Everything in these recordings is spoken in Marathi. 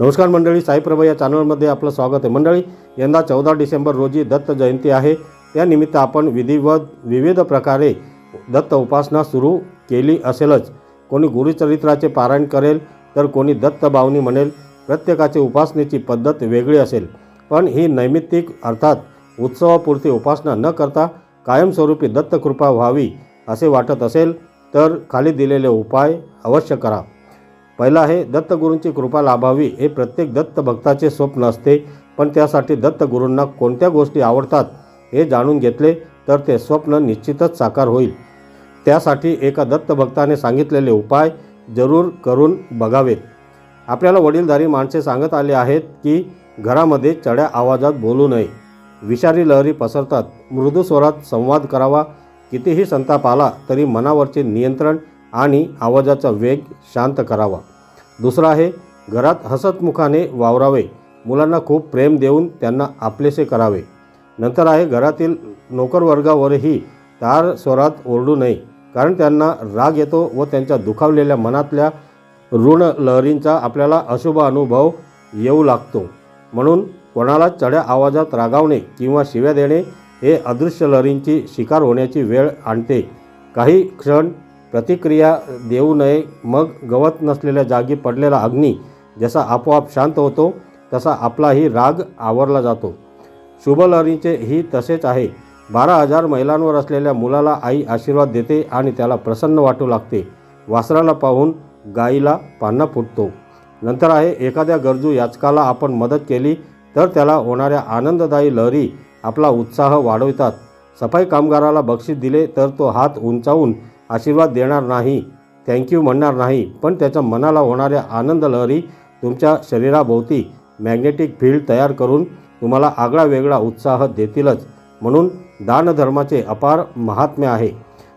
नमस्कार मंडळी साईप्रभा या चॅनलमध्ये आपलं स्वागत आहे. मंडळी यंदा चौदा डिसेंबर रोजी दत्त जयंती आहे. त्यानिमित्त आपण विधिवत विविध प्रकारे दत्त उपासना सुरू केली असेलच. कोणी गुरुचरित्राचे पारायण करेल तर कोणी दत्त बावनी म्हणेल. प्रत्येकाची उपासनेची पद्धत वेगळी असेल. पण ही नैमित्तिक अर्थात उत्सवापुरती उपासना न करता कायमस्वरूपी दत्तकृपा व्हावी असे वाटत असेल तर खाली दिलेले उपाय अवश्य करा. पहिला आहे दत्तगुरूंची कृपा लाभावी. हे प्रत्येक दत्त भक्ताचे स्वप्न असते पण त्यासाठी दत्तगुरूंना कोणत्या गोष्टी आवडतात हे जाणून घेतले तर ते स्वप्न निश्चितच साकार होईल. त्यासाठी एका दत्तभक्ताने सांगितलेले उपाय जरूर करून बघावेत. आपल्याला वडीलधारी माणसे सांगत आले आहेत की घरामध्ये चढ्या आवाजात बोलू नये. विषारी लहरी पसरतात. मृदू स्वरात संवाद करावा. कितीही संताप आला तरी मनावरचे नियंत्रण आणि आवाजाचा वेग शांत करावा. दुसरं आहे घरात हसतमुखाने वावरावे. मुलांना खूप प्रेम देऊन त्यांना आपलेसे करावे. नंतर आहे घरातील नोकरवर्गावरही तार स्वरात ओरडू नये कारण त्यांना राग येतो व त्यांच्या दुखावलेल्या मनातल्या ऋण लहरींचा आपल्याला अशुभ अनुभव येऊ लागतो. म्हणून कोणाला चढ्या आवाजात रागावणे किंवा शिव्या देणे हे अदृश्य लहरींची शिकार होण्याची वेळ आणते. काही क्षण प्रतिक्रिया देऊ नये. मग गवत नसलेल्या जागी पडलेला अग्नी जसा आपोआप शांत होतो तसा आपलाही राग आवरला जातो. शुभलहरींचे ही तसेच आहे. बारा हजार महिलांवर असलेल्या मुलाला आई आशीर्वाद देते आणि त्याला प्रसन्न वाटू लागते. वासराला पाहून गाईला पान्हा फुटतो. नंतर आहे एखाद्या गरजू याचकाला आपण मदत केली तर त्याला होणाऱ्या आनंददायी लहरी आपला उत्साह वाढवितात. सफाई कामगाराला बक्षीस दिले तर तो हात उंचावून आशीर्वाद देणार नाही थँक्यू म्हणणार नाही पण त्याच्या मनाला होणाऱ्या आनंद लहरी तुमच्या शरीराभोवती मॅग्नेटिक फील्ड तयार करून तुम्हाला आगळा वेगळा उत्साह देतीलच. म्हणून दानधर्माचे अपार महात्म्य आहे.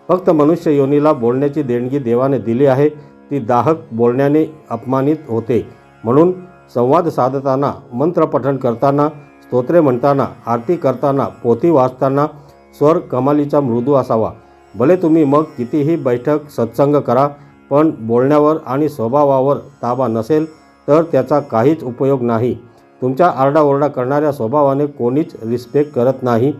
फक्त मनुष्य योनीला बोलण्याची देणगी देवाने दिली आहे ती दाहक बोलण्याने अपमानित होते. म्हणून संवाद साधताना मंत्रपठण करताना स्तोत्रे म्हणताना आरती करताना पोथी वाचताना स्वर कमालीचा मृदू असावा. भले तुम्ही मग कितीही बैठक सत्संग करा पण बोलण्यावर आणि स्वभावावर ताबा नसेल तर त्याचा काहीच उपयोग नाही. तुमच्या आरडाओरडा करणाऱ्या स्वभावाने कोणीच रिस्पेक्ट करत नाही.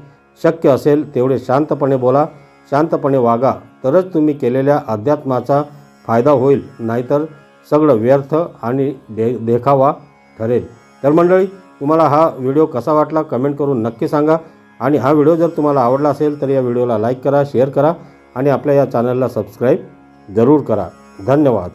शक्य असेल तेवढे शांतपणे बोला शांतपणे वागा. तरच तुम्ही केलेल्या अध्यात्माचा फायदा होईल नाहीतर सगळं व्यर्थ आणि दे देखावा ठरेल. तर मंडळी तुम्हाला हा व्हिडिओ कसा वाटला कमेंट करून नक्की सांगा. आणि हा व्हिडिओ जर तुम्हाला आवडला असेल तर या व्हिडिओला लाईक करा शेअर करा आणि आपल्या या चॅनलला सबस्क्राईब जरूर करा. धन्यवाद.